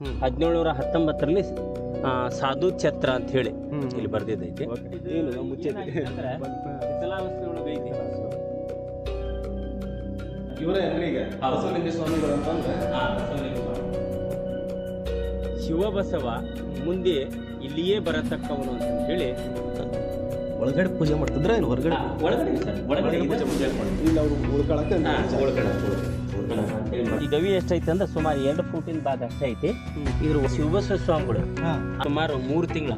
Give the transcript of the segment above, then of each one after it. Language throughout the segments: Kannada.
ಹ್ಮ್. ಹದಿನೇಳುನೂರ ಹತ್ತೊಂಬತ್ತರಲ್ಲಿ ಸಾಧು ಛತ್ರ ಅಂತ ಹೇಳಿ ಇಲ್ಲಿ ಬರ್ದಿದ್ದೈತಿ. ಏನು ನಾವು ಮುಚ್ಚೈತಿ ಅಂದ್ರೆ, ಶಿಥಿಲಾವಸ್ಥೆಯೊಳಗೆ ಐತಿ. ಇವರೇ ಈಗ? ಬಸವಲಿಂಗ ಸ್ವಾಮಿಗಳು ಅಂತಂದ್ರೆ ಆ, ಬಸವಲಿಂಗ ಶಿವಬಸವ ಮುಂದೆ ಇಲ್ಲಿಯೇ ಬರತಕ್ಕವನು ಅಂತ ಹೇಳಿ. ಒಳಗಡೆ ಪೂಜೆ ಮಾಡ್ತಿದ್ರೆ ಇಲ್ಲಿ ಹೊರಗಡೆ? ಒಳಗಡೆ ಸರ್. ಒಳಗಡೆ ಪೂಜೆ ಮಾಡ್ತಾರೆ. ಇಲ್ಲಿ ಅವರು ಉಳ್ಕೊಳಕ್ಕೆ ಉಳ್ಕಣ. ಈ ಗವಿ ಎಷ್ಟೈತೆ ಅಂದ್ರೆ ಸುಮಾರು ಎರಡು ಫೂಟಿನ ಭಾಗ ಅಷ್ಟೇ ಐತಿ. ಇದ್ರ ಶಿವಬಸವ ಸ್ವಾಮಿಗಳು. ಸುಮಾರು ಮೂರು ತಿಂಗಳ.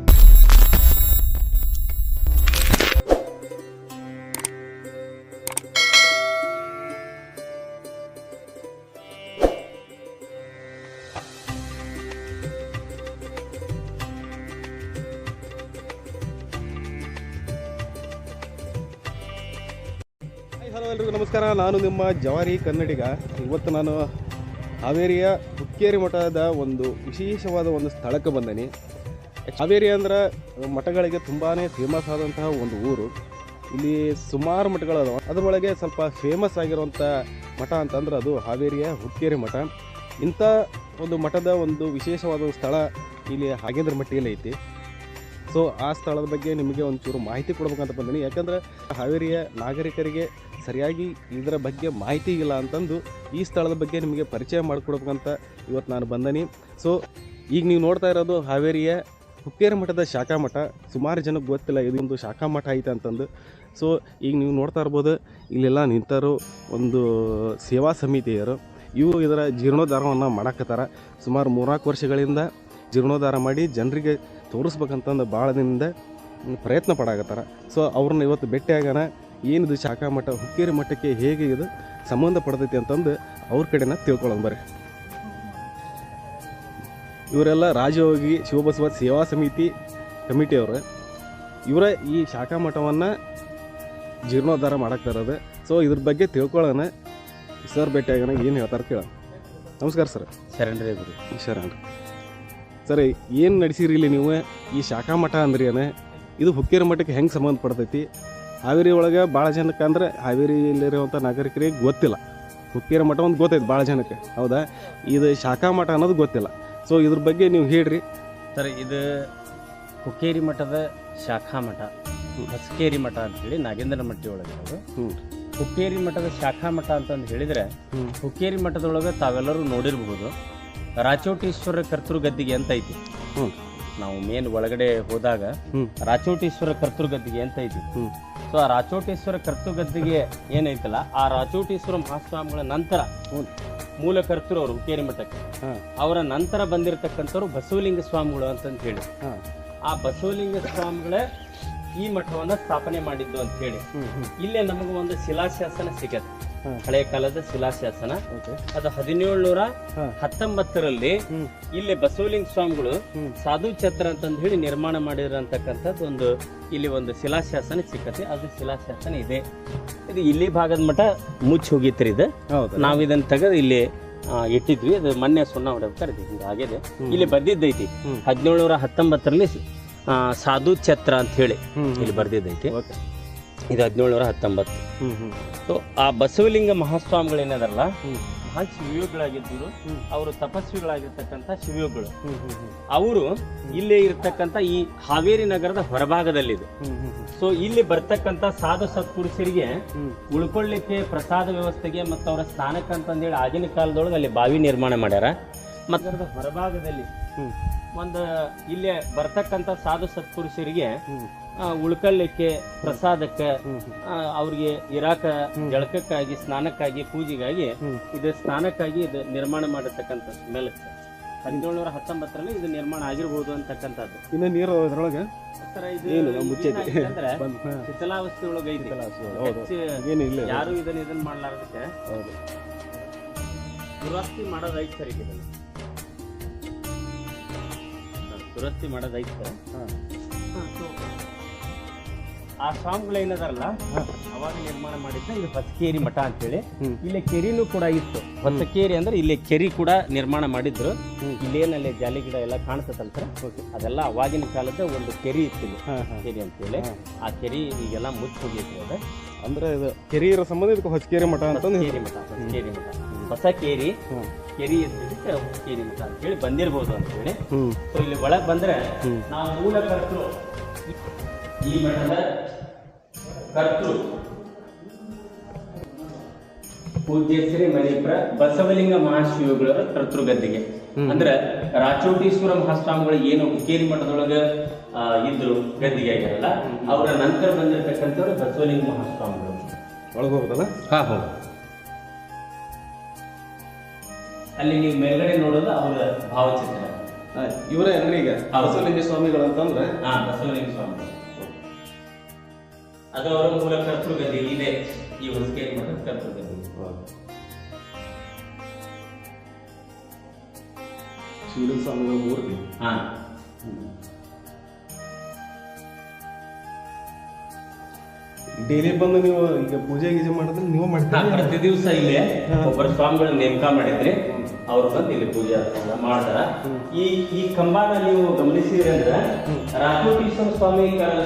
ನಾನು ನಿಮ್ಮ ಜವಾರಿ ಕನ್ನಡಿಗ. ಇವತ್ತು ನಾನು ಹಾವೇರಿಯ ಹುಕ್ಕೇರಿ ಮಠದ ಒಂದು ವಿಶೇಷವಾದ ಒಂದು ಸ್ಥಳಕ್ಕೆ ಬಂದೀನಿ. ಹಾವೇರಿ ಅಂದ್ರೆ ಮಠಗಳಿಗೆ ತುಂಬಾ ಫೇಮಸ್ ಆದಂತಹ ಒಂದು ಊರು. ಇಲ್ಲಿ ಸುಮಾರು ಮಠಗಳದಾವ ಅದರೊಳಗೆ ಸ್ವಲ್ಪ ಫೇಮಸ್ ಆಗಿರುವಂಥ ಮಠ ಅಂತಂದ್ರೆ ಅದು ಹಾವೇರಿಯ ಹುಕ್ಕೇರಿ ಮಠ. ಇಂಥ ಒಂದು ಮಠದ ಒಂದು ವಿಶೇಷವಾದ ಸ್ಥಳ ಇಲ್ಲಿ ಹಾಗೇಂದ್ರ ಮಟ್ಟಿಯಲ್ಲಿ ಐತಿ. ಸೊ, ಆ ಸ್ಥಳದ ಬಗ್ಗೆ ನಿಮಗೆ ಒಂಚೂರು ಮಾಹಿತಿ ಕೊಡ್ಬೇಕಂತ ಬಂದೀನಿ. ಯಾಕಂದ್ರೆ ಹಾವೇರಿಯ ನಾಗರಿಕರಿಗೆ ಸರಿಯಾಗಿ ಇದರ ಬಗ್ಗೆ ಮಾಹಿತಿ ಇಲ್ಲ ಅಂತಂದು ಈ ಸ್ಥಳದ ಬಗ್ಗೆ ನಿಮಗೆ ಪರಿಚಯ ಮಾಡಿಕೊಡ್ಬೇಕಂತ ಇವತ್ತು ನಾನು ಬಂದನಿ. ಸೊ, ಈಗ ನೀವು ನೋಡ್ತಾ ಇರೋದು ಹಾವೇರಿಯ ಹುಕ್ಕೇರಿ ಮಠದ ಶಾಖಾ ಮಠ. ಸುಮಾರು ಜನಕ್ಕೆ ಗೊತ್ತಿಲ್ಲ ಇದೊಂದು ಶಾಖಾ ಮಠ ಐತೆ ಅಂತಂದು. ಸೊ, ಈಗ ನೀವು ನೋಡ್ತಾ ಇರ್ಬೋದು, ಇಲ್ಲೆಲ್ಲ ನಿಂತರು ಒಂದು ಸೇವಾ ಸಮಿತಿಯರು. ಇವು ಇದರ ಜೀರ್ಣೋದ್ಧಾರವನ್ನು ಮಾಡಕತ್ತಾರ. ಸುಮಾರು ಮೂರ್ನಾಲ್ಕು ವರ್ಷಗಳಿಂದ ಜೀರ್ಣೋದ್ಧಾರ ಮಾಡಿ ಜನರಿಗೆ ತೋರಿಸ್ಬೇಕಂತಂದು ಭಾಳ ದಿನದಿಂದ ಪ್ರಯತ್ನ ಪಡಾಕತ್ತಾರ. ಸೊ ಅವ್ರನ್ನ ಇವತ್ತು ಭೇಟಿಯಾಗೋಣ ಏನಿದು ಶಾಖಾ ಮಠ ಹುಕ್ಕೇರಿ ಮಠಕ್ಕೆ ಹೇಗೆ ಇದು ಸಂಬಂಧ ಪಡ್ತೈತಿ ಅಂತಂದು ಅವ್ರ ಕಡೆನ ತಿಳ್ಕೊಳ್ಳೋಣ ಬರ್ರಿ. ಇವರೆಲ್ಲ ರಾಜಯೋಗಿ ಶಿವಬಸವ ಸೇವಾ ಸಮಿತಿ ಕಮಿಟಿಯವರು. ಇವರ ಈ ಶಾಖಾ ಮಠವನ್ನು ಜೀರ್ಣೋದ್ಧಾರ ಮಾಡಕ್ಕೆ ಇರೋದು ಸೊ ಇದ್ರ ಬಗ್ಗೆ ತಿಳ್ಕೊಳ್ಳೋಣ ಸರ್ ಭೇಟಿಯಾಗೋಣ ಏನು ಹೇಳ್ತಾರೆ ಕೇಳೋಣ. ನಮಸ್ಕಾರ ಸರ್. ಶರಣ್ರಿ ಗುರು. ಶರಣ. ಸರ್ ಏನು ನಡೆಸಿರಿ ಇಲ್ಲಿ ನೀವು? ಈ ಶಾಖಾ ಮಠ ಅಂದ್ರಿ ಏನು? ಇದು ಹುಕ್ಕೇರಿ ಮಠಕ್ಕೆ ಹೆಂಗೆ ಸಂಬಂಧ ಪಡ್ತೈತಿ? ಹಾವೇರಿ ಒಳಗೆ ಭಾಳ ಜನಕ್ಕೆ ಅಂದರೆ ಹಾವೇರಿಯಲ್ಲಿರುವಂಥ ನಾಗರಿಕರಿಗೆ ಗೊತ್ತಿಲ್ಲ. ಹುಕ್ಕೇರಿ ಮಠ ಒಂದು ಗೊತ್ತೈತಿ ಭಾಳ ಜನಕ್ಕೆ ಹೌದಾ? ಇದು ಶಾಖಾ ಮಠ ಅನ್ನೋದು ಗೊತ್ತಿಲ್ಲ. ಸೊ ಇದ್ರ ಬಗ್ಗೆ ನೀವು ಹೇಳ್ರಿ. ಸರ್ ಇದು ಹುಕ್ಕೇರಿ ಮಠದ ಶಾಖಾ ಮಠ ಹಸ್ಕೇರಿ ಮಠ ಅಂತ ಹೇಳಿ ನಾಗೇಂದ್ರ ಮಠ ಒಳಗೆ. ಹ್ಞೂ ಹುಕ್ಕೇರಿ ಮಠದ ಶಾಖಾ ಮಠ ಅಂತಂದು ಹೇಳಿದ್ರೆ ಹುಕ್ಕೇರಿ ಮಠದೊಳಗೆ ತಾವೆಲ್ಲರೂ ನೋಡಿರ್ಬಹುದು. ರಾಚೋಟೀಶ್ವರ ಕರ್ತೃ ಗದ್ದಿಗೆ ಅಂತ ಐತಿ. ಹ್ಞೂ ನಾವು ಮೇನ್ ಒಳಗಡೆ ಹೋದಾಗ ರಾಚೋಟೀಶ್ವರ ಕರ್ತೃ ಗದ್ದಿಗೆ ಅಂತ ಐತಿ. ಹ್ಞೂ ಸೊ ಆ ರಾಚೋಟೇಶ್ವರ ಕರ್ತೃ ಗದ್ದಿಗೆ ಏನೈತಲ್ಲ ಆ ರಾಚೋಟೇಶ್ವರ ಮಹಾಸ್ವಾಮಿಗಳ ನಂತರ ಮೂಲ ಕರ್ತೃ ಅವರು ಹುಕ್ಕೇರಿ ಮಠಕ್ಕೆ. ಅವರ ನಂತರ ಬಂದಿರತಕ್ಕಂಥವ್ರು ಬಸವಲಿಂಗ ಸ್ವಾಮಿಗಳು ಅಂತಂತ ಹೇಳಿ ಆ ಬಸವಲಿಂಗ ಸ್ವಾಮಿಗಳೇ ಈ ಮಠವನ್ನ ಸ್ಥಾಪನೆ ಮಾಡಿದ್ದು ಅಂತ ಹೇಳಿ. ಇಲ್ಲೇ ನಮಗೆ ಒಂದು ಶಿಲಾಶಾಸನ ಸಿಗತ್ತೆ. ಹಳೆ ಕಾಲದ ಶಿಲಾಶಾಸನ. ಅದು ಹದಿನೇಳು ನೂರ ಹತ್ತೊಂಬತ್ತರಲ್ಲಿ ಇಲ್ಲಿ ಬಸವಲಿಂಗ ಸ್ವಾಮಿಗಳು ಸಾಧು ಛತ್ರ ಅಂತಂದು ಹೇಳಿ ನಿರ್ಮಾಣ ಮಾಡಿರಂತಕ್ಕಂಥದ್ದು ಒಂದು ಇಲ್ಲಿ ಒಂದು ಶಿಲಾಶಾಸನ ಸಿಕ್ಕತ್ತೆ ಅದು ಶಿಲಾಶಾಸನ ಇದೆ. ಇದು ಇಲ್ಲಿ ಭಾಗದ ಮಠ ಮುಚ್ಚಿ ಹೋಗಿತ್ರಿ ಇದು. ನಾವು ಇದನ್ನ ತೆಗೆದು ಇಲ್ಲಿ ಇಟ್ಟಿದ್ವಿ. ಅದು ಮೊನ್ನೆ ಸುಣ್ಣ ಆಗಿದೆ ಇಲ್ಲಿ ಬಂದಿದ್ದೈತಿ ಹದಿನೇಳು ನೂರ ಹತ್ತೊಂಬತ್ತರಲ್ಲಿ ಸಾಧು ಛತ್ರ ಅಂತ ಹೇಳಿ ಇಲ್ಲಿ ಬರ್ದಿದ್ದೈತಿ. ಇದು ಹದಿನೇಳುನೂರ ಹತ್ತೊಂಬತ್ತು. ಸೊ ಆ ಬಸವಲಿಂಗ ಮಹಾಸ್ವಾಮಿಗಳು ಏನಾದರಲ್ಲ ಮಹಾನ್ ಮಹಾ ಶಿವಯೋಗಿಗಳಾಗಿದ್ದರು ಅವರು ತಪಸ್ವಿಗಳಾಗಿರ್ತಕ್ಕಂಥ ಶಿವಯೋಗಿಗಳು. ಅವರು ಇಲ್ಲೇ ಇರ್ತಕ್ಕಂಥ ಈ ಹಾವೇರಿ ನಗರದ ಹೊರಭಾಗದಲ್ಲಿದೆ ಸೊ ಇಲ್ಲಿ ಬರ್ತಕ್ಕಂಥ ಸಾಧು ಸತ್ಪುರುಷರಿಗೆ ಉಳ್ಕೊಳ್ಳಿಕ್ಕೆ ಪ್ರಸಾದ ವ್ಯವಸ್ಥೆಗೆ ಮತ್ತು ಅವರ ಸ್ನಾನಕ್ಕೆ ಅಂತಂದೇಳಿ ಆಗಿನ ಕಾಲದೊಳಗೆ ಅಲ್ಲಿ ಬಾವಿ ನಿರ್ಮಾಣ ಮಾಡ್ಯಾರ. ಮತ್ತು ಹೊರಭಾಗದಲ್ಲಿ ಒಂದು ಇಲ್ಲೇ ಬರ್ತಕ್ಕಂಥ ಸಾಧು ಸತ್ಪುರುಷರಿಗೆ ಉಳ್ಕೊಳ್ಳಿಕ್ಕೆ ಪ್ರಸಾದಕ್ಕೆ ಅವ್ರಿಗೆ ಇರಾಕ ಜಳಕಕ್ಕಾಗಿ ಸ್ನಾನಕ್ಕಾಗಿ ಪೂಜೆಗಾಗಿ ಇದು ಸ್ನಾನಕ್ಕಾಗಿ ಇದು ನಿರ್ಮಾಣ ಮಾಡಿರ್ತಕ್ಕಂಥ ಮೇಲೆ ಹದಿನೇಳುನೂರ ಹತ್ತೊಂಬತ್ತರಲ್ಲಿ ಇದು ನಿರ್ಮಾಣ ಆಗಿರ್ಬೋದು ಅಂತಕ್ಕಂಥದ್ದು. ಇನ್ನು ನೀರು ಇದ್ರೊಳಗೆ ಶಿಥಲಾವಸ್ಥೆ ಒಳಗೆ ಐತಿ ಹೌದು. ಏನು ಇಲ್ಲ ಯಾರು ಇದನ್ನ ಇದನ್ನ ಮಾಡ್ಲಾರ್ದಕ್ಕೆ? ದುರಸ್ತಿ ಮಾಡೋದು ಐತೆ ಸರ್ ಇದನ್ನ. ದುರಸ್ತಿ ಮಾಡೋದಾಯ್ತು. ಸರ್ ಆ ಸ್ವಾಮಿಗಳು ಏನದಾರಲ್ಲ ಅವಾಗ ನಿರ್ಮಾಣ ಮಾಡಿದ್ದ ಇಲ್ಲಿ ಹೊಸಕೇರಿ ಮಠ ಅಂತೇಳಿ. ಇಲ್ಲಿ ಕೆರಿನೂ ಕೂಡ ಇತ್ತು. ಹೊಸಕೇರಿ ಅಂದ್ರೆ ಇಲ್ಲಿ ಕೆರಿ ಕೂಡ ನಿರ್ಮಾಣ ಮಾಡಿದ್ರು. ಇಲ್ಲೇನಲ್ಲಿ ಜಾಲಿ ಗಿಡ ಎಲ್ಲ ಕಾಣ್ತದಲ್ಲ ಸರ್ ಅದೆಲ್ಲ ಅವಾಗಿನ ಕಾಲದ ಒಂದು ಕೆರಿ ಇತ್ತು ಕೆರಿ ಅಂತೇಳಿ. ಆ ಕೆರಿ ಈಗೆಲ್ಲ ಮುಚ್ಚಿ ಹೋಗಿತ್ತು ಅದು. ಅಂದ್ರೆ ಇದು ಕೆರಿಯರ ಸಂಬಂಧ ಇದಕ್ಕೆ ಹೊಸಕೇರಿ ಮಠ ಅಂತಂದು ಕೇರಿ ಮಠ ಕೇರಿ ಮಠ. ಹೊಸ ಕೇರಿ. ಕೆರಿ ಇದ್ದದಕ್ಕೆ ಕೇರಿ ಮಠ ಅಂತ ಹೇಳಿ ಬಂದಿರ್ಬೋದು ಅಂತ ಹೇಳಿ. ಹ್ಮ್. ಸೊ ಇಲ್ಲಿ ಒಳಗೆ ಬಂದ್ರೆ. ನಾವು ಮೂಲ ಕರ್ತೃ. ಈ ಮಠದ ಕರ್ತೃ. ಪೂಜ್ಯ ಶ್ರೀ ಮಣಿಪುರ ಬಸವಲಿಂಗ ಮಹಾಶಿವಗಳವರ ಕರ್ತೃ ಗದ್ದಿಗೆ ಅಂದ್ರೆ ರಾಚೋಟೀಶ್ವರ ಮಹಾಸ್ವಾಮಿಗಳು ಏನು ಹುಕ್ಕೇರಿ ಮಠದೊಳಗ ಇದ್ರು ಗದ್ದಿಗೆ ಆಗಿರಲ್ಲ ಅವರ ನಂತರ ಬಂದಿರತಕ್ಕಂಥವ್ರು ಬಸವಲಿಂಗ ಮಹಾಸ್ವಾಮಿಗಳು. ಹಾ ಹೌದು ಅಲ್ಲಿ ನೀವು ಮೇಲ್ಗಡೆ ನೋಡೋದು ಅವರ ಭಾವಚಿತ್ರ. ಇವರೇ ಅಂದ್ರೆ ಈಗ ಬಸವಲಿಂಗ ಸ್ವಾಮಿಗಳು ಅಂತಂದ್ರೆ ಹಾ ಬಸವಲಿಂಗ ಸ್ವಾಮಿ. ಅದು ಅವರ ಮೂಲ ಕರ್ತೃ ಗದ್ದೆ ಇದೆ ಈ ಹೊಸಕೇರಿ ಮಠದ ಕರ್ತೃ ಸ್ವಾಮಿಗಳ ಮೂರ್ತಿ ಹಾ ಡೈಲಿ ಬಂದು ನೀವು ಈಗ ಪೂಜೆ ಗೀಜೆ ಮಾಡಿದ್ರೆ ನೀವು ಮಾಡ್ತೀರಾ? ಪ್ರತಿ ದಿವಸ ಇಲ್ಲೇ ಒಬ್ಬರು ಸ್ವಾಮಿಗಳ ನೇಮಕ ಮಾಡಿದ್ರಿ. ಅವ್ರು ಬಂದು ಇಲ್ಲಿ ಪೂಜೆ ಮಾಡ್ತಾರ. ಈ ಈ ಕಂಬನ ನೀವು ಗಮನಿಸಿದ್ರಿ ಅಂದ್ರೆ ರಾಘವೀಶ್ವರ ಸ್ವಾಮಿ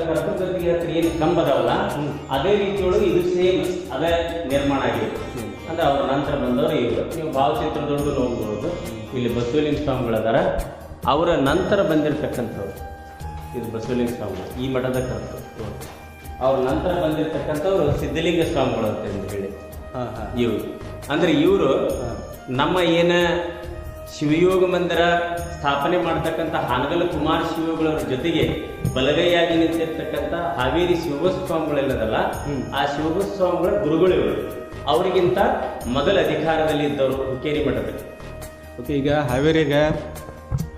ಕರ್ಕಗತಿ ಹತ್ರ ಏನು ಕಂಬ ಅದಾವಲ್ಲ ಅದೇ ರೀತಿಯೊಳಗೆ ಇದು ಸೇಮ್ ಅದೇ ನಿರ್ಮಾಣ ಆಗಿದೆ. ಅಂದ್ರೆ ಅವ್ರ ನಂತರ ಬಂದವರು ಇವರು ನೀವು ಭಾವಚಿತ್ರದೊಳಗೂ ನೋಡ್ಬೋದು. ಇಲ್ಲಿ ಬಸವಲಿಂಗ ಸ್ವಾಮಿಗಳದಾರ. ಅವರ ನಂತರ ಬಂದಿರತಕ್ಕಂಥವ್ರು. ಇದು ಬಸವಲಿಂಗ ಸ್ವಾಮಿಗಳು ಈ ಮಠದ ಕರ್ತೃ ಅವ್ರ ನಂತರ ಬಂದಿರತಕ್ಕಂಥವ್ರು ಸಿದ್ಧಲಿಂಗ ಸ್ವಾಮಿಗಳು ಅಂತ ಹೇಳಿ. ಹಾ ಹಾ. ಇವರು. ಅಂದ್ರೆ ಇವರು ನಮ್ಮ ಏನ ಶಿವಯೋಗ ಮಂದಿರ ಸ್ಥಾಪನೆ ಮಾಡ್ತಕ್ಕಂಥ ಹಾನಗಲ್ ಕುಮಾರ ಶಿವಗಳ ಜೊತೆಗೆ ಬಲಗೈಯಾಗಿ ನಿಂತಿರ್ತಕ್ಕಂಥ ಹಾವೇರಿ ಶಿವಗೋಸ್ವಾಮಿಗಳಿಲ್ಲದಲ್ಲ ಆ ಶಿವಸ್ವಾಮಿಗಳ ಗುರುಗಳು ಇವರು ಅವರಿಗಿಂತ ಮೊದಲ ಅಧಿಕಾರದಲ್ಲಿ ಇದ್ದವರು ಹುಕ್ಕೇರಿ ಮಠದಲ್ಲಿ. ಓಕೆ ಈಗ ಹಾವೇರಿಗೆ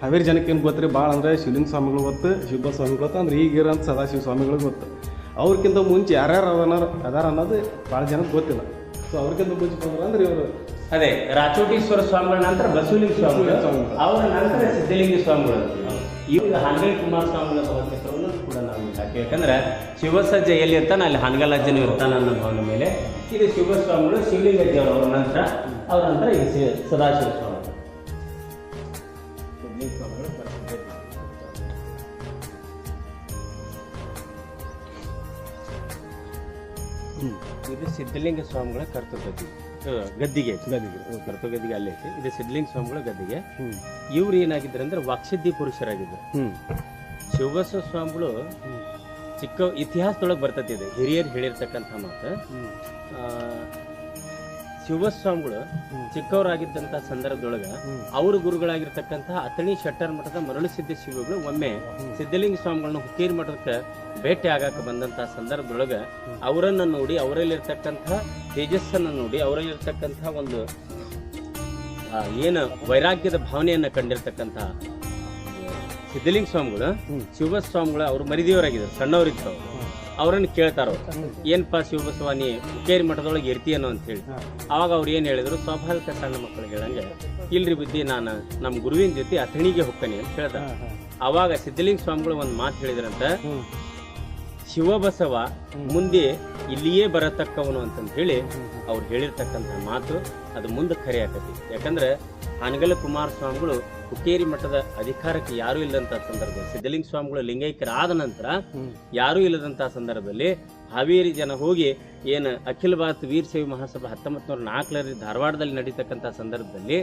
ಹಾವೇರಿ ಜನಕ್ಕೆ ಏನು ಗೊತ್ತ್ರಿ? ಭಾಳ ಅಂದ್ರೆ ಶಿವಲಿಂಗ ಸ್ವಾಮಿಗಳು ಗೊತ್ತು ಶಿವಬ ಸ್ವಾಮಿಗಳು ಗೊತ್ತು ಅಂದ್ರೆ ಈಗಿರೋಂಥ ಸದಾಶಿವ ಸ್ವಾಮಿಗಳು ಗೊತ್ತು. ಅವ್ರಿಗಿಂತ ಮುಂಚೆ ಯಾರ್ಯಾರು ಅದನ್ನ ಅದಾರ ಅನ್ನೋದು ಭಾಳ ಜನಕ್ಕೆ ಗೊತ್ತಿಲ್ಲ. ಸೊ ಅವ್ರಿಗಿಂತ ಮುಂಚೆ ಬಂದ್ರೆ ಅಂದ್ರೆ ಇವರು ಅದೇ ರಾಚೋಟೀಶ್ವರ ಸ್ವಾಮಿಗಳ ನಂತರ ಬಸವಲಿಂಗ ಸ್ವಾಮಿಗಳು. ಅವರ ನಂತರ ಸಿದ್ಧಲಿಂಗ ಸ್ವಾಮಿಗಳು. ಇವಾಗ ಹಾನಗಲ್ ಕುಮಾರ ಸ್ವಾಮಿಗಳ ಯಾಕಂದ್ರೆ ಶಿವಸಜ್ಜ ಎಲ್ಲಿ ಇರ್ತಾನೆ ಅಲ್ಲಿ ಹಾನಗಲ್ ಅಜ್ಜನು ಇರ್ತಾನೆ ಅನ್ನೋ ಭಾವನೆ ಮೇಲೆ ಇದು ಶಿವಸ್ವಾಮಿಗಳು ಶಿವಲಿಂಗಜ್ಜಿ ಅವರ ನಂತರ ಅವರ ನಂತರ ಇದು ಶಿವ ಸದಾಶಿವ ಸ್ವಾಮಿ. ಇದು ಸಿದ್ಧಲಿಂಗ ಸ್ವಾಮಿಗಳ ಕರ್ತವ್ಯ. ಅಹ್, ಗದ್ದಿಗೆ. ಕರ್ತವ್ಯ ಕರ್ತೃಗದ್ದಿಗೆ ಅಲ್ಲಿ ಐತಿ. ಇದು ಸಿದ್ಧಲಿಂಗ ಸ್ವಾಮಿಗಳ ಗದ್ದಿಗೆ. ಹ್ಞೂ ಇವ್ರು ಏನಾಗಿದ್ರು ಅಂದ್ರೆ ವಾಕ್ಸಿದ್ಧಿ ಪುರುಷರಾಗಿದ್ರು ಹ್ಮ್. ಶಿವಬಸವ ಸ್ವಾಮಿಗಳು ಚಿಕ್ಕ ಇತಿಹಾಸದೊಳಗೆ ಬರ್ತೈತಿ ಇದು ಹಿರಿಯರು ಹೇಳಿರ್ತಕ್ಕಂಥ ಮಾತು. ಶಿವಸ್ವಾಮಿಗಳು ಚಿಕ್ಕವರಾಗಿದ್ದಂಥ ಸಂದರ್ಭದೊಳಗ. ಅವ್ರ ಗುರುಗಳಾಗಿರ್ತಕ್ಕಂಥ ಅತಣಿ ಶೆಟ್ಟರ್ ಮಠದ ಮರಳು ಸಿದ್ಧ ಶಿವಗಳು ಒಮ್ಮೆ ಸಿದ್ಧಲಿಂಗ ಸ್ವಾಮಿಗಳನ್ನ ಹುಕ್ಕೇರಿ ಮಠಕ್ಕೆ ಭೇಟಿ ಆಗಾಕ ಬಂದಂಥ ಸಂದರ್ಭದೊಳಗ ಅವರನ್ನ ನೋಡಿ ಅವರಲ್ಲಿರ್ತಕ್ಕಂಥ ತೇಜಸ್ಸನ್ನು ನೋಡಿ ಅವರಲ್ಲಿರ್ತಕ್ಕಂಥ ಒಂದು ಏನು ವೈರಾಗ್ಯದ ಭಾವನೆಯನ್ನು ಕಂಡಿರ್ತಕ್ಕಂಥ ಸಿದ್ಧಲಿಂಗ ಸ್ವಾಮಿಗಳು ಶಿವಸ್ವಾಮಿಗಳು ಅವ್ರು ಮರಿದೇವರಾಗಿದ್ದಾರೆ ಸಣ್ಣವರಿದ್ರು ಅವರು ಅವರನ್ನು ಕೇಳ್ತಾರ ಏನಪ್ಪಾ ಶಿವಬಸವ ನೀ ಹುಕ್ಕೇರಿ ಮಠದೊಳಗೆ ಇರ್ತೀಯನೋ ಅಂತ ಹೇಳಿ. ಅವಾಗ ಅವ್ರು ಏನು ಹೇಳಿದ್ರು ಸ್ವಾಭಾವಿಕ ಸಣ್ಣ ಮಕ್ಕಳು ಹೇಳಂಗೆ ಇಲ್ರಿ ಬುದ್ಧಿ ನಾನು ನಮ್ಮ ಗುರುವಿನ ಜೊತೆ ಅಥಣಿಗೆ ಹೋಗ್ತಾನೆ ಅಂತ ಹೇಳ್ದ. ಅವಾಗ ಸಿದ್ಧಲಿಂಗ ಸ್ವಾಮಿಗಳು ಒಂದು ಮಾತು ಹೇಳಿದ್ರಂತ ಶಿವಬಸವ ಮುಂದೆ ಇಲ್ಲಿಯೇ ಬರತಕ್ಕವನು ಅಂತಂದು ಹೇಳಿ ಅವ್ರು ಹೇಳಿರ್ತಕ್ಕಂಥ ಮಾತು ಅದು ಮುಂದೆ ಖರೆ ಆಕತಿ. ಯಾಕಂದ್ರೆ ಹಾನಗಲ ಕುಮಾರ ಸ್ವಾಮಿಗಳು ಹುಕ್ಕೇರಿ ಮಠದ ಅಧಿಕಾರಕ್ಕೆ ಯಾರೂ ಇಲ್ಲದಂತ ಸಂದರ್ಭ ಸಿದ್ಧಲಿಂಗ ಸ್ವಾಮಿಗಳು ಲಿಂಗೈಕ್ಯರಾದ ನಂತರ ಯಾರೂ ಇಲ್ಲದಂತ ಸಂದರ್ಭದಲ್ಲಿ ಹಾವೇರಿ ಜನ ಹೋಗಿ ಏನು ಅಖಿಲ ಭಾರತ ವೀರ ಮಹಾಸಭಾ ಹತ್ತೊಂಬತ್ತು ನೂರ ನಾಲ್ಕರಲ್ಲಿ ಧಾರವಾಡದಲ್ಲಿ ನಡೀತಕ್ಕಂಥ ಸಂದರ್ಭದಲ್ಲಿ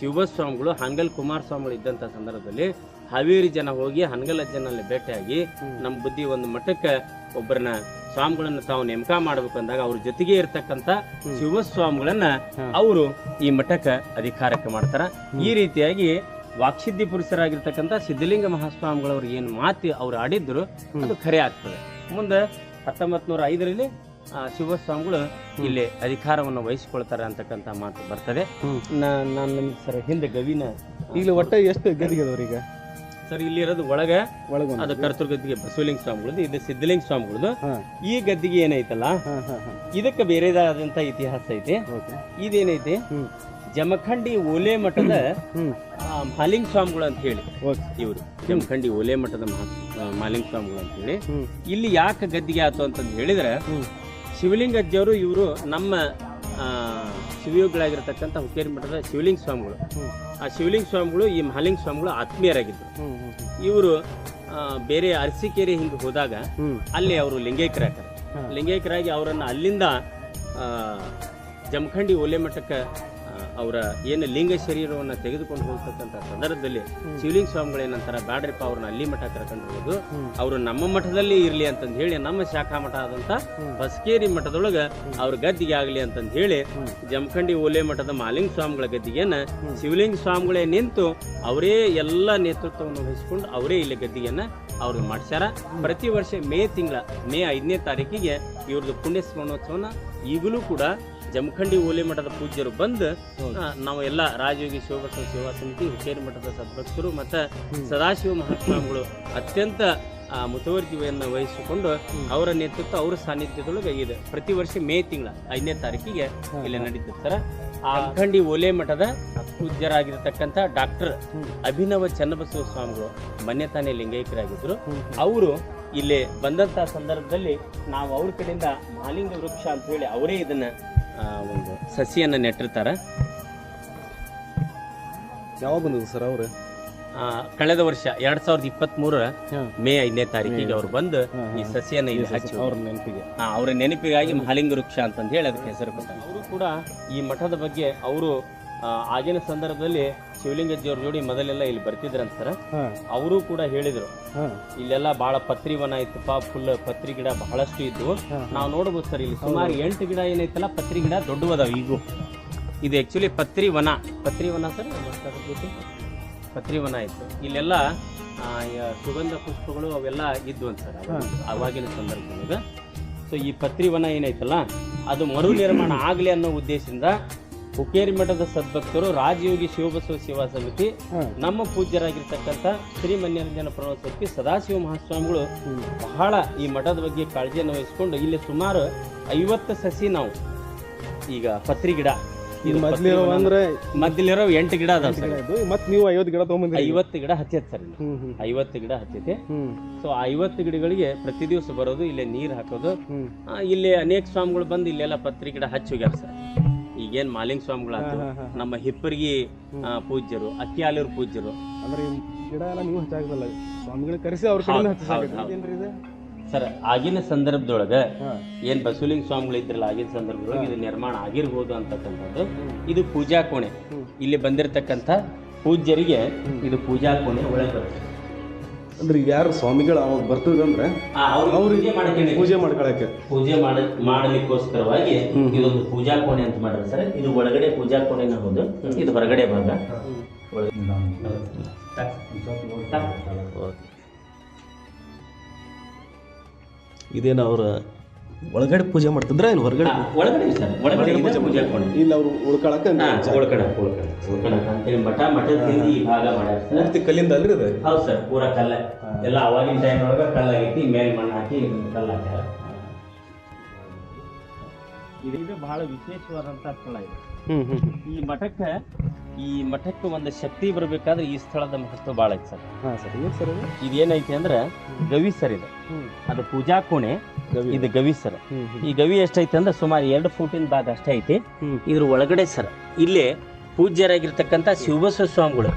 ಶಿವಸ್ವಾಮಿಗಳು ಹಾನಗಲ್ ಕುಮಾರಸ್ವಾಮಿಗಳು ಇದ್ದಂಥ ಸಂದರ್ಭದಲ್ಲಿ ಹಾವೇರಿ ಜನ ಹೋಗಿ ಹನಗಲ ಜನಲ್ಲಿ ಭೇಟಿಯಾಗಿ ನಮ್ಮ ಬುದ್ಧಿ ಒಂದು ಮಠಕ್ಕೆ ಒಬ್ಬರನ್ನ ಸ್ವಾಮಿಗಳನ್ನ ತಾವು ನೇಮಕ ಮಾಡ್ಬೇಕು ಅಂದಾಗ ಅವ್ರ ಜೊತೆಗೆ ಇರ್ತಕ್ಕಂತ ಶಿವಸ್ವಾಮಿಗಳನ್ನ ಅವರು ಈ ಮಠಕ್ಕೆ ಅಧಿಕಾರಕ್ಕೆ ಮಾಡ್ತಾರ. ಈ ರೀತಿಯಾಗಿ ವಾಕ್ಸಿದ್ಧಿ ಪುರುಷರಾಗಿರ್ತಕ್ಕಂಥ ಸಿದ್ಧಲಿಂಗ ಮಹಾಸ್ವಾಮಿಗಳವ್ರು ಏನು ಮಾತು ಅವ್ರು ಆಡಿದ್ರು ಅದು ಖರೆ ಆಗ್ತದೆ. ಮುಂದೆ ಹತ್ತೊಂಬತ್ ನೂರ ಐದರಲ್ಲಿ ಆ, ಶಿವಸ್ವಾಮಿಗಳು ಇಲ್ಲಿ ಅಧಿಕಾರವನ್ನು ವಹಿಸಿಕೊಳ್ತಾರೆ ಅಂತಕ್ಕಂಥ ಮಾತು ಬರ್ತದೆ. ನಾನು ನಿಮ್ಗೆ ಸರ್ ಹಿಂದೆ ಗವಿನ ಈಗ ಒಟ್ಟ ಎಷ್ಟು ಗದಿಗೆ ಈಗ ಸರ್ ಇಲ್ಲಿ ಇರೋದು ಒಳಗೆ. ಒಳಗೊಂದು ಅದು ಕರ್ತೃ ಗದ್ದಿಗೆ ಬಸವಲಿಂಗ ಸ್ವಾಮಿಗಳದ್ದು ಇದು ಸಿದ್ಧಲಿಂಗ ಸ್ವಾಮಿಗಳದ್ದು ಈ ಗದ್ದಿಗೆ ಏನೈತಲ್ಲ? ಇದಕ್ಕೆ ಬೇರೆದಾದಂತ ಇತಿಹಾಸ ಐತಿ. ಇದೇನೈತಿ? ಜಮಖಂಡಿ ಓಲೆ ಮಠದ ಮಾಲಿಂಗ ಸ್ವಾಮಿಗಳು ಅಂತ ಹೇಳಿ. ಇವರು. ಜಮಖಂಡಿ ಓಲೆ ಮಠದ ಮಾಲಿಂಗ ಸ್ವಾಮಿಗಳು ಅಂತ ಹೇಳಿ. ಇಲ್ಲಿ ಯಾಕೆ ಗದ್ದಿಗೆ ಆತು ಅಂತಂದು ಹೇಳಿದ್ರೆ ಶಿವಲಿಂಗಜ್ಜಿಯವರು ಇವರು ನಮ್ಮ ಶಿವಯೋಗಿಗಳಾಗಿರ್ತಕ್ಕಂಥ ಹುಕ್ಕೇರಿ ಮಠದ ಶಿವಲಿಂಗ ಸ್ವಾಮಿಗಳು. ಆ ಶಿವಲಿಂಗ ಸ್ವಾಮಿಗಳು ಈ ಮಹಾಲಿಂಗ ಸ್ವಾಮಿಗಳು ಆತ್ಮೀಯರಾಗಿದ್ದರು. ಇವರು ಬೇರೆ ಅರಸಿಕೇರಿ ಹಿಂಗೆ ಹೋದಾಗ ಅಲ್ಲಿ ಅವರು ಲಿಂಗೈಕ್ಯರಾಗ್ತಾರೆ ಲಿಂಗೈಕರಾಗಿ ಲಿಂಗೈಕ್ಯರಾಗಿ ಅವರನ್ನು ಅಲ್ಲಿಂದ ಜಮಖಂಡಿ ಓಲೆ ಮಠಕ್ಕೆ ಅವರ ಏನು ಲಿಂಗ ಶರೀರವನ್ನು ತೆಗೆದುಕೊಂಡು ಹೋಗ್ತಕ್ಕಂಥ ಸಂದರ್ಭದಲ್ಲಿ ಶಿವಲಿಂಗ ಸ್ವಾಮಿಗಳು ಏನಂತಾರೆ ಬ್ಯಾಡ್ರಿಪ್ಪ ಅವ್ರನ್ನ ಅಲ್ಲಿ ಮಠ ಕರ್ಕೊಂಡು ಹೋಗೋದು ಅವರು ನಮ್ಮ ಮಠದಲ್ಲಿ ಇರಲಿ ಅಂತಂದು ಹೇಳಿ ನಮ್ಮ ಶಾಖಾ ಮಠ ಆದಂಥ ಬಸ್ಕೇರಿ ಮಠದೊಳಗೆ ಅವ್ರ ಗದ್ದಿಗೆ ಆಗಲಿ ಅಂತಂದು ಹೇಳಿ. ಜಮಖಂಡಿ ಓಲೆ ಮಠದ ಮಾಲಿಂಗ ಸ್ವಾಮಿಗಳ ಗದ್ದಿಗೆಯನ್ನ ಶಿವಲಿಂಗ ಸ್ವಾಮಿಗಳೇ ನಿಂತು ಅವರೇ ಎಲ್ಲ ನೇತೃತ್ವವನ್ನು ವಹಿಸಿಕೊಂಡು ಅವರೇ ಇಲ್ಲಿ ಗದ್ದಿಗೆಯನ್ನ ಅವ್ರಿಗೆ ಮಾಡ್ಸ್ಯಾರ. ಪ್ರತಿ ವರ್ಷ ಮೇ ತಿಂಗಳ ಮೇ ಐದನೇ ತಾರೀಕಿಗೆ ಇವ್ರದ್ದು ಪುಣ್ಯ ಸ್ಮರಣೋತ್ಸವನ ಈಗಲೂ ಕೂಡ ಜಮಖಂಡಿ ಓಲಿ ಮಠದ ಪೂಜ್ಯರು ಬಂದು ಹೌದು. ಆ, ನಾವು ಎಲ್ಲ ರಾಜಯೋಗಿ ಶಿವಬಸವ ಸೇವಾ ಸಮಿತಿ ಹುಕ್ಕೇರಿ ಮಠದ ಸದ್ಭಕ್ತರು ಮತ್ತು. ಸದಾಶಿವ ಮಹಾಸ್ವಾಮಿಗಳು ಅತ್ಯಂತ ಆ, ಮುತುವರ್ಜಿಯನ್ನು ವಹಿಸಿಕೊಂಡು ಅವರ ನೇತೃತ್ವ ಅವರ ಸಾನ್ನಿಧ್ಯದೊಳಗೆ ಇದೆ ಪ್ರತಿ ವರ್ಷ ಮೇ ತಿಂಗಳ ಐದನೇ ತಾರೀಕಿಗೆ ಇಲ್ಲಿ ನಡೀತದೆ ಸರ್. ಆ ಅಖಂಡಿ ಓಲೆ ಮಠದ ಪೂಜ್ಯರಾಗಿರ್ತಕ್ಕಂಥ ಡಾಕ್ಟರ್. ಅಭಿನವ ಚನ್ನಬಸವ ಸ್ವಾಮಿಗಳು ಮೊನ್ನೆ ತಾನೇ ಲಿಂಗೈಕ್ಯರಾಗಿದ್ದರು ಅವರು ಇಲ್ಲಿ ಬಂದಂತಹ ಸಂದರ್ಭದಲ್ಲಿ ನಾವು ಅವ್ರ ಕಡೆಯಿಂದ ಮಾಲಿಂಗ ವೃಕ್ಷ ಅಂತ ಹೇಳಿ ಅವರೇ ಇದನ್ನ ಒಂದು ಸಸಿಯನ್ನ ನೆಟ್ಟಿರ್ತಾರೆ. ಯಾವಾಗ ಬಂದದ್ದು ಸರ್ ಅವರು? ಆ, ಕಳೆದ ವರ್ಷ ಎರಡ್ ಸಾವಿರದ ಇಪ್ಪತ್ತ್ ಮೂರರ ಮೇ ಐದನೇ ತಾರೀಕಿಗೆ ಅವ್ರು ಬಂದು ಈ. ಸಸಿಯನ್ನ ಇಲ್ಲಿ ಹಚ್ಚಿ ಅವ್ರ ನೆನಪಿಗೆ. ಆ, ಅವರ ನೆನಪಿಗಾಗಿ ಮಹಾಲಿಂಗ ವೃಕ್ಷ ಅಂತಂದು ಹೇಳಿ ಅದಕ್ಕೆ ಹೆಸರು ಕೊಟ್ಟ ಅವರು ಕೂಡ ಈ ಮಠದ ಬಗ್ಗೆ ಅವರು ಆಗಿನ ಸಂದರ್ಭದಲ್ಲಿ ಶಿವಲಿಂಗಜ್ಜಿಯವ್ರ ಜೋಡಿ ಮೊದಲೆಲ್ಲ ಇಲ್ಲಿ ಬರ್ತಿದ್ರಂತ ಸರ್. ಅವರು ಕೂಡ ಹೇಳಿದ್ರು. ಇಲ್ಲೆಲ್ಲ ಬಹಳ ಪತ್ರಿ ವನ ಇತ್ತಪ್ಪ ಫುಲ್ ಪತ್ರಿ ಗಿಡ ಬಹಳಷ್ಟು ಇದ್ವು. ನಾವು ನೋಡ್ಬೋದು ಸರ್ ಇಲ್ಲಿ ಸುಮಾರು ಎಂಟು ಗಿಡ ಏನೈತಲ್ಲ ಪತ್ರಿ ಗಿಡ ದೊಡ್ಡವದಾವ ಈಗ. ಇದು ಆಕ್ಚುಲಿ ಪತ್ರಿ ವನ. ಪತ್ರಿ ವನ ಸರ್ ಪತ್ರಿ ವನ ಇತ್ತು. ಇಲ್ಲೆಲ್ಲ ಸುಗಂಧ ಪುಷ್ಪಗಳು ಅವೆಲ್ಲ ಇದ್ವು ಅಂತ ಸರ್ ಅವಾಗ- ಅವಾಗಿನ ಸಂದರ್ಭದೊಳಗೆ ಸೊ ಈ ಪತ್ರಿ ವನ ಏನೈತಲ್ಲ ಅದು ಮರು ನಿರ್ಮಾಣ ಆಗಲಿ ಅನ್ನೋ ಉದ್ದೇಶದಿಂದ ಹುಕ್ಕೇರಿ ಮಠದ ಸದ್ಭಕ್ತರು ರಾಜಯೋಗಿ ಶಿವಬಸವ ಸೇವಾ ಸಮಿತಿ ನಮ್ಮ ಪೂಜ್ಯರಾಗಿರ್ತಕ್ಕಂಥ ಶ್ರೀ ಮನ್ಯರಂಜನ ಪ್ರವಾಸಕ್ಕೆ ಸದಾಶಿವ ಮಹಾಸ್ವಾಮಿಗಳು ಬಹಳ ಈ ಮಠದ ಬಗ್ಗೆ ಕಾಳಜಿಯನ್ನು ವಹಿಸಿಕೊಂಡು ಇಲ್ಲಿ ಸುಮಾರು ಐವತ್ತು ಸಸಿ ನಾವು ಈಗ ಪತ್ರಿ ಗಿಡ. ಇದು ಮೊದ್ಲಿರೋ ಅಂದ್ರೆ ಎಂಟು ಗಿಡ ಅದಾವ ಗಿಡ ಸರ್. ಇದು ನೀವು ಐವತ್ತು ಗಿಡ ತಗೊಂಡ್ ಐವತ್ತು ಗಿಡ ಹಚ್ಚೈತೆ ಸರ್ ಐವತ್ತು ಗಿಡ ಹಚ್ಚೈತೆ ಹ್ಮ್. ಸೊ ಆ ಐವತ್ತು ಗಿಡಗಳಿಗೆ ಪ್ರತಿ ದಿವಸ ಬರೋದು ಇಲ್ಲೇ ನೀರು ಹಾಕೋದು. ಇಲ್ಲಿ ಅನೇಕ ಸ್ವಾಮಿಗಳು ಬಂದು ಇಲ್ಲೆಲ್ಲ ಪತ್ರಿ ಗಿಡ ಹಚ್ಚಿ ಹೋಗ್ಯಾರ ಸರ್. ಈಗೇನ್ ಮಾಲಿಂಗ ಹಾ. ನಮ್ಮ ಹಿಪ್ಪರ್ಗಿ ಪೂಜ್ಯರು ಪೂಜ್ಯರು ಅಕ್ಕಿಯಾಲೂರು ಪೂಜ್ಯರು. ಅಂದ್ರೆ ಗಿಡ ಎಲ್ಲ ನೀವು ಕರೆಸಿ ಅವ್ರ. ಸರ್ ಆಗಿನ ಸಂದರ್ಭದೊಳಗೆ ಏನ್ ಬಸವಲಿಂಗ ಸ್ವಾಮಿಗಳು ಇದ್ರಲ್ಲ ಆಗಿನ ಸಂದರ್ಭದೊಳಗೆ ಇದು ನಿರ್ಮಾಣ ಆಗಿರ್ಬೋದು ಅಂತಕ್ಕಂಥದ್ದು ಇದು ಪೂಜಾ ಕೋಣೆ. ಇಲ್ಲಿ ಬಂದಿರತಕ್ಕಂಥ ಪೂಜ್ಯರಿಗೆ ಇದು ಪೂಜಾ ಕೋಣೆ ಒಳಗೆ ಬರುತ್ತೆ. ಅಂದ್ರೆ ಯಾರು ಸ್ವಾಮಿಗಳು ಅವಾಗ ಬರ್ತದಂದ್ರೆ ಅಂದ್ರೆ ಅವ್ರಿಗೆ ಪೂಜೆ ಮಾಡ್ಕೊಳಕ್ಕೆ. ಪೂಜೆ ಮಾಡ ಮಾಡಲಿಕ್ಕೋಸ್ಕರವಾಗಿ ಇದೊಂದು ಪೂಜಾ ಕೋಣೆ ಅಂತ ಮಾಡ್ರಿ ಸರ್. ಇದು ಒಳಗಡೆ ಪೂಜಾ ಕೋಣೆ ಅನ್ನೋದು ಇದು ಹೊರಗಡೆ ಭಾಗ. ಇದೇನು ಅವ್ರ ಒಳಗಡೆ ಪೂಜೆ ಮಾಡ್ತಿದ್ರ ಏನು ಹೊರಗಡೆ? ಒಳಗಡೆ ಸರ್ ಒಳಗಡೆ ಪೂಜೆ ಪೂಜೆ ಇಲ್ಲಿ ಇಲ್ಲ ಅವ್ರು ಉಳ್ಕೊಳಕ್ಕೆ ಹಾ, ಉಳ್ಕಣಕ್ ಉಳ್ಕಣಕ್ ಉಳ್ಕಣಕ್ ಅಂತೇಳಿ ಮಠ ಮಠದ ಹಿಂದಿ ಈ ಭಾಗ ಮಾಡ್ಯಾರ ಸರ್. ಪೂರ್ತಿ ಕಲ್ಲಿಂದ ಅಲ್ರಿ ಅದು ಹೌದು ಸರ್ ಪೂರ ಕಲ್ಲ. ಎಲ್ಲ ಅವಾಗಿನ ಟೈಮ್ ಒಳಗೆ ಕಲ್ಲಾಗೈತಿ ಮೇಲೆ ಮಣ್ಣು ಹಾಕಿ ಕಲ್ಲು ಹಾಕ್ಯಾರ. ಇದು ಇದು ಬಹಳ ವಿಶೇಷವಾದಂತ ಸ್ಥಳ ಇದು. ಈ ಮಠಕ್ಕೆ ಈ ಮಠಕ್ಕೆ ಒಂದು ಶಕ್ತಿ ಬರಬೇಕಾದ್ರೆ ಈ ಸ್ಥಳದ ಮಹತ್ವ ಭಾಳ ಐತೆ ಸರ್. ಹಾಂ ಸರ್ ಏನು ಸರ್ ಅದು ಇದೇನೈತಿ ಅಂದ್ರೆ ಗವಿ ಸರ್ ಇದು. ಅದು ಪೂಜಾ ಕೋಣೆ ಇದು ಗವಿ ಸರ್. ಈ ಗವಿ ಎಷ್ಟೈತೆ ಅಂದ್ರೆ ಸುಮಾರು ಎರಡು ಫೂಟಿನ ಭಾಗ ಅಷ್ಟೇ ಐತಿ. ಇದ್ರ ಒಳಗಡೆ ಸರ್ ಇಲ್ಲಿ ಪೂಜ್ಯರಾಗಿರ್ತಕ್ಕಂಥ ಶಿವಬಸವ ಸ್ವಾಮಿಗಳು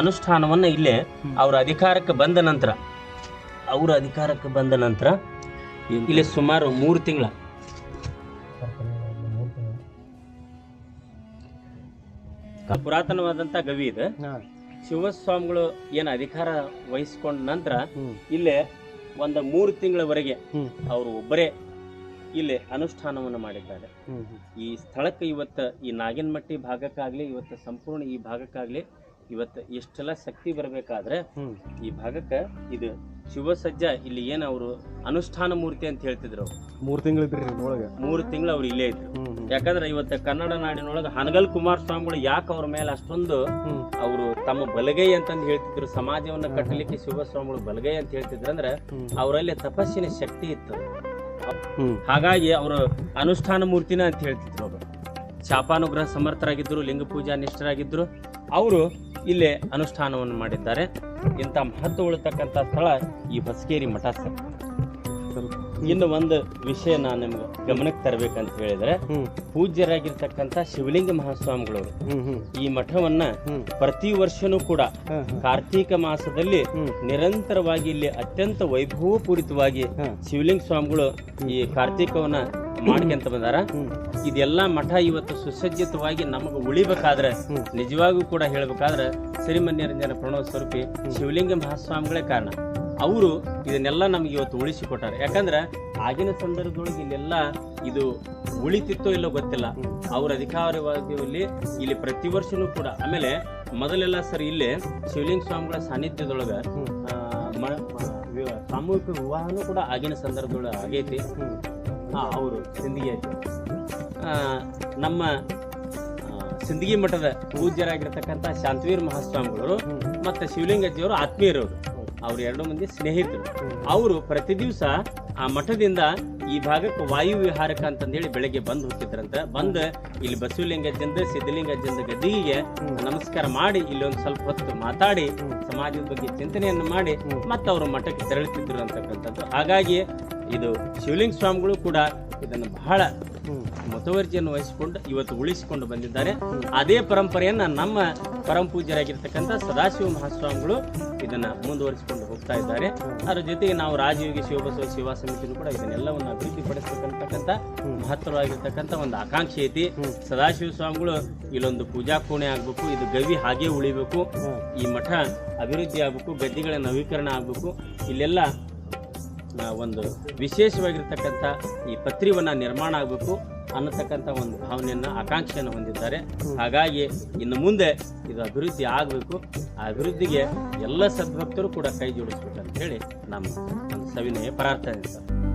ಅನುಷ್ಠಾನವನ್ನ ಇಲ್ಲಿ. ಅವ್ರ ಅಧಿಕಾರಕ್ಕೆ ಬಂದ ನಂತರ ಅವ್ರ ಅಧಿಕಾರಕ್ಕೆ ಬಂದ ನಂತರ ಇಲ್ಲಿ ಸುಮಾರು ಮೂರು ತಿಂಗಳ ಪುರಾತನವಾದಂತ ಗವಿ ಇದೆ. ಶಿವಸ್ವಾಮಿಗಳು ಏನ್ ಅಧಿಕಾರ ವಹಿಸಿಕೊಂಡ ನಂತರ ಇಲ್ಲೇ ಒಂದ ಮೂರು ತಿಂಗಳವರೆಗೆ ಅವರು ಒಬ್ಬರೇ ಇಲ್ಲಿ ಅನುಷ್ಠಾನವನ್ನು ಮಾಡಿದ್ದಾರೆ. ಈ ಸ್ಥಳಕ್ಕೆ ಇವತ್ತು ಈ ನಾಗಿನಮಟ್ಟಿ ಭಾಗಕ್ಕಾಗ್ಲಿ ಇವತ್ತು ಸಂಪೂರ್ಣ ಈ ಭಾಗಕ್ಕಾಗ್ಲಿ ಇವತ್ತು ಎಷ್ಟೆಲ್ಲ ಶಕ್ತಿ ಬರಬೇಕಾದ್ರೆ ಈ ಭಾಗಕ್ಕೆ ಇದು ಶಿವಸಜ್ಜ ಇಲ್ಲಿ ಏನ್ ಅವರು ಅನುಷ್ಠಾನ ಮೂರ್ತಿ ಅಂತ ಹೇಳ್ತಿದ್ರು ಅವ್ರು. ಮೂರು ಒಳಗೆ? ಮೂರು ತಿಂಗಳು ಅವ್ರು ಇಲ್ಲೇ ಇದ್ರು. ಯಾಕಂದ್ರೆ ಇವತ್ತು ಕನ್ನಡ ನಾಡಿನೊಳಗೆ ಹನಗಲ್ ಕುಮಾರಸ್ವಾಮಿಗಳು ಯಾಕೆ ಅವ್ರ ಮೇಲೆ ಅಷ್ಟೊಂದು ಅವರು ತಮ್ಮ ಬಲಗೈ ಅಂತಂದು ಹೇಳ್ತಿದ್ರು ಸಮಾಜವನ್ನ ಕಟ್ಟಲಿಕ್ಕೆ ಶಿವಸ್ವಾಮಿಗಳು ಬಲಗೈ ಅಂತ ಹೇಳ್ತಿದ್ರು ಅಂದ್ರೆ ಅವರಲ್ಲಿ ತಪಸ್ಸಿನ ಶಕ್ತಿ ಇತ್ತು. ಹಾಗಾಗಿ ಅವರು ಅನುಷ್ಠಾನ ಮೂರ್ತಿನ ಅಂತ ಹೇಳ್ತಿದ್ರು ಅವರು. ಶಾಪಾನುಗ್ರಹ ಸಮರ್ಥರಾಗಿದ್ರು ಲಿಂಗ ಪೂಜಾ ನಿಷ್ಠರಾಗಿದ್ದರು. ಅವರು ಇಲ್ಲಿ ಅನುಷ್ಠಾನವನ್ನು ಮಾಡಿದ್ದಾರೆ. ಇಂಥ ಮಹತ್ವ ಉಳ್ತಕ್ಕಂಥ ಸ್ಥಳ ಈ ಹೊಸಕೇರಿ ಮಠ ಸರ್. ಇನ್ನು ಒಂದು ವಿಷಯ ನಾನು ನಿಮ್ಗೆ ಗಮನಕ್ಕೆ ತರಬೇಕಂತ ಹೇಳಿದ್ರೆ ಪೂಜ್ಯರಾಗಿರ್ತಕ್ಕಂಥ ಶಿವಲಿಂಗ ಮಹಾಸ್ವಾಮಿಗಳವರು. ಹ್ಮ್ ಈ ಮಠವನ್ನ ಪ್ರತಿ ವರ್ಷನೂ ಕೂಡ. ಕಾರ್ತೀಕ ಮಾಸದಲ್ಲಿ ನಿರಂತರವಾಗಿ ಇಲ್ಲಿ ಅತ್ಯಂತ ವೈಭವಪೂರಿತವಾಗಿ ಶಿವಲಿಂಗ ಸ್ವಾಮಿಗಳು ಈ ಕಾರ್ತೀಕವನ್ನ ಮಾಡ್ಕೊಂತ ಬಂದಾರ. ಇದೆಲ್ಲ ಮಠ ಇವತ್ತು ಸುಸಜ್ಜಿತವಾಗಿ ನಮಗೆ ಉಳಿಬೇಕಾದ್ರೆ, ನಿಜವಾಗೂ ಕೂಡ ಹೇಳ್ಬೇಕಾದ್ರೆ ಸಿರಿಮನ್ಯರಂಜನ ಪ್ರಣವ ಸ್ವರೂಪಿ ಶಿವಲಿಂಗ ಮಹಾಸ್ವಾಮಿಗಳೇ ಕಾರಣ. ಅವರು ಇದನ್ನೆಲ್ಲ ನಮಗೆ ಇವತ್ತು ಉಳಿಸಿಕೊಟ್ಟಾರೆ ಯಾಕಂದ್ರೆ ಆಗಿನ ಸಂದರ್ಭದೊಳಗೆ ಇಲ್ಲೆಲ್ಲ ಇದು ಉಳಿತಿತ್ತೋ ಇಲ್ಲೋ ಗೊತ್ತಿಲ್ಲ. ಅವ್ರ ಅಧಿಕಾರವಾಗಿ ಇಲ್ಲಿ ಪ್ರತಿ ವರ್ಷನೂ ಕೂಡ, ಆಮೇಲೆ ಮೊದಲೆಲ್ಲ ಸರ್ ಇಲ್ಲಿ ಶಿವಲಿಂಗ ಸ್ವಾಮಿಗಳ ಸಾನ್ನಿಧ್ಯದೊಳಗ ಸಾಮೂಹಿಕ ವಿವಾಹನೂ ಕೂಡ ಆಗಿನ ಸಂದರ್ಭದೊಳಗೆ ಆಗೈತಿ. ಅವರು ಸಿಂದಗಿ ನಮ್ಮ ಸಿಂದಗಿ ಮಠದ ಪೂಜ್ಯರಾಗಿರ್ತಕ್ಕಂಥ ಶಾಂತವೀರ್ ಮಹಾಸ್ವಾಮಿಗಳು ಮತ್ತು ಶಿವಲಿಂಗಜ್ಜಿಯವರು ಆತ್ಮೀಯರು ಅವ್ರು ಎರಡು ಮಂದಿ ಸ್ನೇಹಿತರು. ಅವರು ಪ್ರತಿ ದಿವಸ ಆ ಮಠದಿಂದ ಈ ಭಾಗಕ್ಕೆ ವಾಯು ವಿಹಾರಕ ಅಂತಂದೇಳಿ ಬೆಳಗ್ಗೆ ಬಂದು ಹೋಗ್ತಿದ್ರಂತ ಬಂದು ಇಲ್ಲಿ ಬಸವಲಿಂಗಜ್ಜಂದ, ಸಿದ್ಧಲಿಂಗಜ್ಜಂದ ಗದ್ದಿಗೆ ನಮಸ್ಕಾರ ಮಾಡಿ ಇಲ್ಲಿ ಒಂದು ಸ್ವಲ್ಪ ಹೊತ್ತು ಮಾತಾಡಿ, ಸಮಾಜದ ಬಗ್ಗೆ ಚಿಂತನೆಯನ್ನು ಮಾಡಿ, ಮತ್ತೆ ಅವರು ಮಠಕ್ಕೆ ತೆರಳುತ್ತಿದ್ದರು ಅಂತಕ್ಕಂಥದ್ದು. ಹಾಗಾಗಿ ಇದು ಶಿವಲಿಂಗ ಸ್ವಾಮಿಗಳು ಕೂಡ ಇದನ್ನು ಬಹಳ ಮತವರ್ಜಿಯನ್ನು ವಹಿಸಿಕೊಂಡು ಇವತ್ತು ಉಳಿಸಿಕೊಂಡು ಬಂದಿದ್ದಾರೆ. ಅದೇ ಪರಂಪರೆಯನ್ನ ನಮ್ಮ ಪರಮ ಪೂಜ್ಯರಾಗಿರ್ತಕ್ಕಂಥ ಸದಾಶಿವ ಮಹಾಸ್ವಾಮಿಗಳು ಇದನ್ನ ಮುಂದುವರಿಸಿಕೊಂಡು ಹೋಗ್ತಾ ಇದ್ದಾರೆ. ಅದರ ಜೊತೆಗೆ ನಾವು ರಾಜಯೋಗಿ ಶಿವಬಸವ ಸೇವಾ ಸಮಿತಿಯನ್ನು ಕೂಡ ಇದನ್ನೆಲ್ಲವನ್ನು ಅಭಿವೃದ್ಧಿ ಮಹತ್ತರವಾಗಿರ್ತಕ್ಕಂಥ ಒಂದು ಆಕಾಂಕ್ಷೆ ಐತಿ. ಸದಾಶಿವ ಸ್ವಾಮಿಗಳು ಇಲ್ಲೊಂದು ಪೂಜಾ ಕೋಣೆ ಆಗಬೇಕು, ಇದು ಗವಿ ಹಾಗೆ ಉಳಿಬೇಕು. ಈ ಮಠ ಅಭಿವೃದ್ಧಿ ಆಗಬೇಕು, ಗದ್ದೆಗಳ ನವೀಕರಣ ಆಗಬೇಕು. ಇಲ್ಲೆಲ್ಲ ಒಂದು ವಿಶೇಷವಾಗಿರ್ತಕ್ಕಂಥ ಈ ಪತ್ರಿವನ್ನು ನಿರ್ಮಾಣ ಆಗಬೇಕು ಅನ್ನತಕ್ಕಂಥ ಒಂದು ಭಾವನೆಯನ್ನು, ಆಕಾಂಕ್ಷೆಯನ್ನು ಹೊಂದಿದ್ದಾರೆ. ಹಾಗಾಗಿ ಇನ್ನು ಮುಂದೆ ಇದು ಅಭಿವೃದ್ಧಿ ಆಗಬೇಕು. ಆ ಅಭಿವೃದ್ಧಿಗೆ ಎಲ್ಲ ಸದ್ಭಕ್ತರು ಕೂಡ ಕೈ ಜೋಡಿಸ್ಬೇಕಂತ ಹೇಳಿ ನಮ್ಮ ಒಂದು ಸವಿನಯ ಪ್ರಾರ್ಥನೆ ಸರ್.